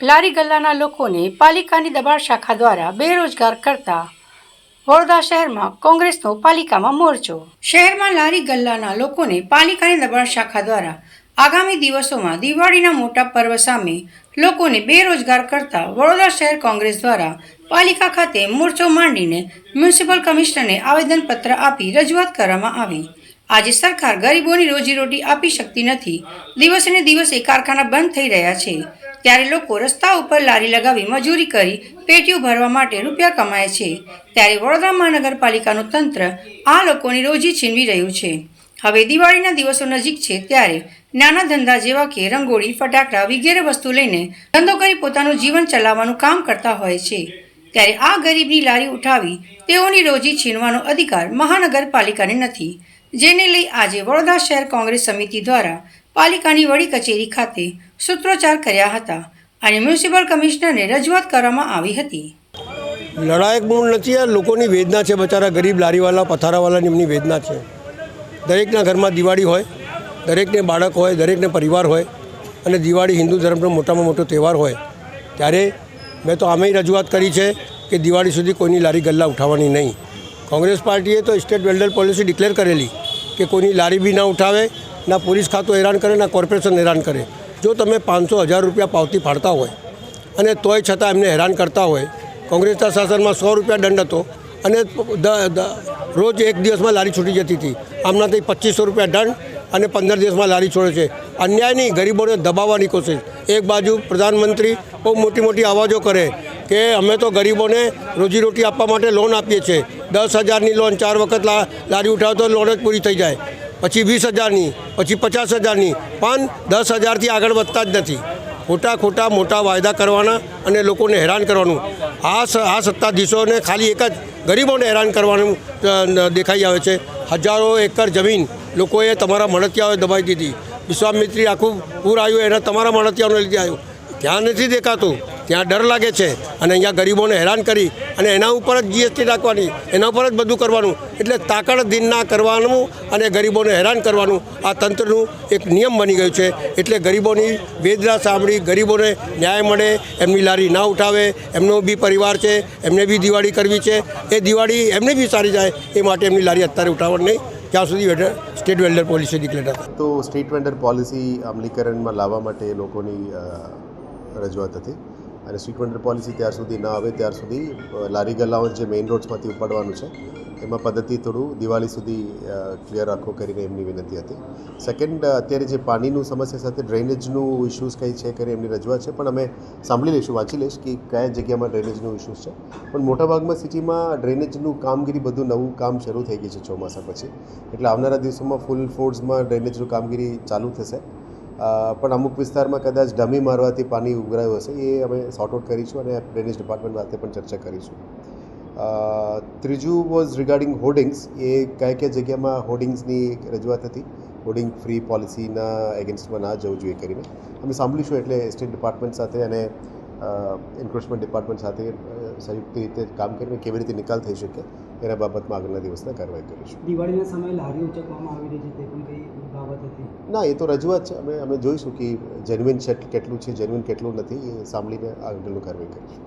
લારી ગલ્લાના લોકોને પાલિકાની દબાણ શાખા દ્વારા બેરોજગાર કરતા વડોદરા શહેરમાં કોંગ્રેસનો પાલિકામાં મોરચો. શહેરમાં લારી ગલ્લાના લોકોને પાલિકાની દબાણ શાખા દ્વારા આગામી દિવસોમાં દિવાળીના મોટા પર્વ સામે લોકોને બેરોજગાર કરતા વડોદરા શહેર કોંગ્રેસ દ્વારા પાલિકા ખાતે મોરચો માંડીને મ્યુનિસિપલ કમિશનરને આવેદનપત્ર આપી રજૂઆત કરવામાં આવી. આજે સરકાર ગરીબોની રોજીરોટી આપી શકતી નથી. દિવસે ને દિવસે કારખાના બંધ થઈ રહ્યા છે. ત્યારે લોકો રસ્તા ઉપર લારી લગાવી મજૂરી કરી પેટીઓ ભરવા માટે રૂપિયા કમાય છે. ત્યારે વડોદરા મહાનગરપાલિકાનું તંત્ર આ લોકોની રોજી છીનવી રહ્યું છે. હવે દિવાળીના દિવસો નજીક છે ત્યારે નાના ધંધા જેવા કે રંગોળી, ફટાકડા વગેરે વસ્તુ લઈને ધંધો કરી પોતાનું જીવન ચલાવવાનું કામ કરતા હોય છે. ત્યારે આ ગરીબની લારી ઉઠાવી તેઓની રોજી છીનવાનો અધિકાર મહાનગરપાલિકાને નથી. જેને લઈ આજે વડોદરા શહેર કોંગ્રેસ સમિતિ દ્વારા પાલિકાની વડી કચેરી ખાતે સૂત્રોચ્ચાર કર્યા હતા અને મ્યુનિસિપલ કમિશનરને રજૂઆત કરવામાં આવી હતી. લડાયક મૂળ નથી આ, લોકોની વેદના છે બચારા, ગરીબ લારીવાલા પથારાવાલાની એમની વેદના છે. દરેકના ઘરમાં દિવાળી હોય, દરેકને બાળક હોય, દરેકને પરિવાર હોય અને દિવાળી હિન્દુ ધર્મનો મોટામાં મોટો તહેવાર હોય, ત્યારે મેં તો આમેય રજૂઆત કરી છે કે દિવાળી સુધી કોઈની લારી ગલ્લા ઉઠાવવાની નહીં. કોંગ્રેસ પાર્ટીએ તો સ્ટેટ વેલ્ડર પોલિસી ડિક્લેર કરેલી કે કોઈની લારી બી ના ઉઠાવે, ના પોલીસ ખાતું હેરાન કરે, ના કોર્પોરેશન હેરાન કરે. જો તમે પાંચસો હજાર રૂપિયા પાવતી ફાડતા હોય અને તોય છતાં એમને હેરાન કરતા હોય, કોંગ્રેસના શાસનમાં સો રૂપિયા દંડ હતો અને રોજ એક દિવસમાં લારી છૂટી જતી હતી. આમનાથી પચીસો રૂપિયા દંડ અને પંદર દિવસમાં લારી છોડે છે. અન્યાય નહીં ગરીબોને દબાવવાની કોશિશ. એક બાજુ પ્રધાનમંત્રી બહુ મોટી મોટી અવાજો કરે કે અમે તો ગરીબોને રોજીરોટી આપવા માટે લોન આપીએ છીએ. દસ હજારની લોન ચાર વખત લારી ઉઠાવો તો લોન જ પૂરી થઈ જાય. પછી વીસ હજારની, પછી પચાસ હજારની, પણ દસ હજારથી આગળ વધતા જ નથી. ખોટા ખોટા મોટા વાયદા કરવાના અને લોકોને હેરાન કરવાનું. આ આ સત્તાધીશોને ખાલી એક જ ગરીબોને હેરાન કરવાનું દેખાઈ આવે છે. હજારો એકર જમીન લોકોએ તમારા મળતિયાઓએ દબાઈ દીધી. વિશ્વામિત્રી આખું પૂર આવ્યું, એના તમારા મળતિયાઓને લીધે આવ્યું. ધ્યાન નથી દેખાતું. ત્યાં ડર લાગે છે અને અહીંયા ગરીબોને હેરાન કરી અને એના ઉપર જ જીએસટી રાખવાની, એના ઉપર જ બધું કરવાનું. એટલે તાકડ દિનના કરવાનું અને ગરીબોને હેરાન કરવાનું આ તંત્રનું એક નિયમ બની ગયું છે. એટલે ગરીબોની વેદના સાંભળી, ગરીબોને ન્યાય મળે, એમની લારી ના ઉઠાવે, એમનો બી પરિવાર છે, એમને બી દિવાળી કરવી છે. એ દિવાળી એમને બી સારી જાય, એ માટે એમની લારી અત્યારે ઉઠાવવાની નહીં. ત્યાં સુધી સ્ટેટ વેલ્ડર પોલિસી ડિક્લેર હતા તો સ્ટેટ વેન્ડર પોલિસી અમલીકરણમાં લાવવા માટે લોકોની રજૂઆત હતી? અને સ્વીટ વેન્ડર પોલિસી ત્યાર સુધી ના આવે, ત્યાર સુધી લારી ગલ્લાઓ જે મેઇન રોડ્સમાંથી ઉપાડવાનું છે, એમાં પદ્ધતિ થોડું દિવાળી સુધી ક્લિયર રાખો કરીને એમની વિનંતી હતી. સેકન્ડ અત્યારે જે પાણીનું સમસ્યા સાથે ડ્રેનેજનું ઇશ્યુઝ કંઈ છે કરીને એમની રજૂઆત છે, પણ અમે સાંભળી લઈશું, વાંચી લઈશ કે કયા જગ્યામાં ડ્રેનેજનું ઇશ્યુઝ છે. પણ મોટાભાગમાં સિટીમાં ડ્રેનેજનું કામગીરી બધું નવું કામ શરૂ થઈ ગયું છે, ચોમાસા પછી. એટલે આવનારા દિવસોમાં ફૂલ ફોર્સમાં ડ્રેનેજનું કામગીરી ચાલુ થશે. પણ અમુક વિસ્તારમાં કદાચ ડમી મારવાથી પાણી ઉભરાયું હશે, એ અમે સોર્ટ આઉટ કરીશું અને ડ્રેનેજ ડિપાર્ટમેન્ટ સાથે પણ ચર્ચા કરીશું. ત્રીજું વોઝ રિગાર્ડિંગ હોર્ડિંગ્સ એ કયા કયા જગ્યામાં હોર્ડિંગ્સની રજૂઆત હતી? હોર્ડિંગ ફ્રી પોલિસીના એગેન્સ્ટમાં ના જવું જોઈએ કરીને. અમે સાંભળીશું એટલે સ્ટેટ ડિપાર્ટમેન્ટ સાથે અને એન્ક્રોચમેન્ટ ડિપાર્ટમેન્ટ સાથે સંયુક્ત રીતે કામ કરીને કેવી રીતે નિકાલ થઈ શકે એના બાબતમાં આગળના દિવસના કાર્યવાહી કરીશું. દિવાળીના સમયે લારીઓ ઉચકવામાં આવી રહી છે, તે પણ કઈ ના, એ તો રજૂઆત છે. અમે અમે જોઈશું કે જેન્યુઇન છે કેટલું છે જેન્યુઇન કેટલું નથી, એ સાંભળીને આગળનું કાર્યવાહી કરીશું.